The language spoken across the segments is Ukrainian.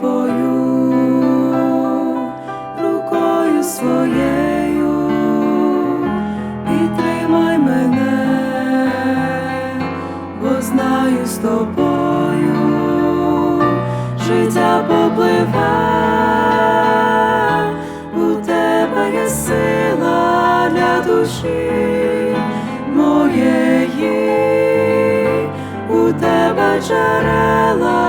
тобою, рукою своєю, підтримай мене, бо знаю з тобою, життя попливе. У тебе є сила для душі моєї, у тебе джерела.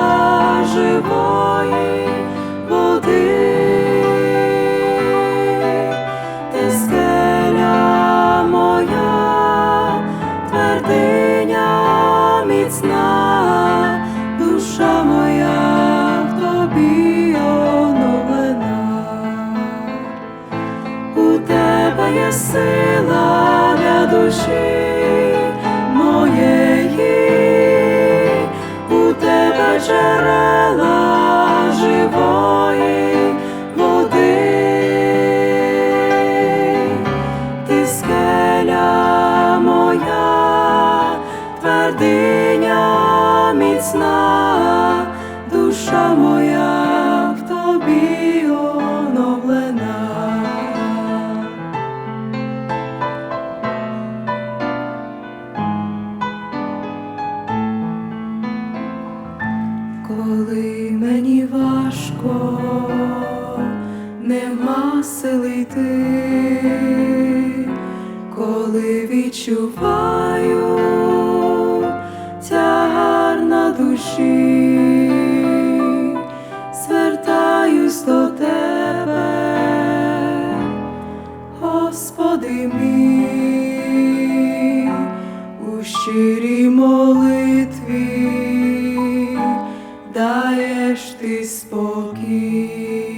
Міцна, душа моя в тобі оновлена. У тебе є сила для душі моєї, у тебе джерела живої твердиня міцна, душа моя в тобі оновлена. Коли мені важко, нема сили йти, коли відчуваю, душі, звертаюсь до тебе, Господи мій, у щирій молитві даєш ти спокій.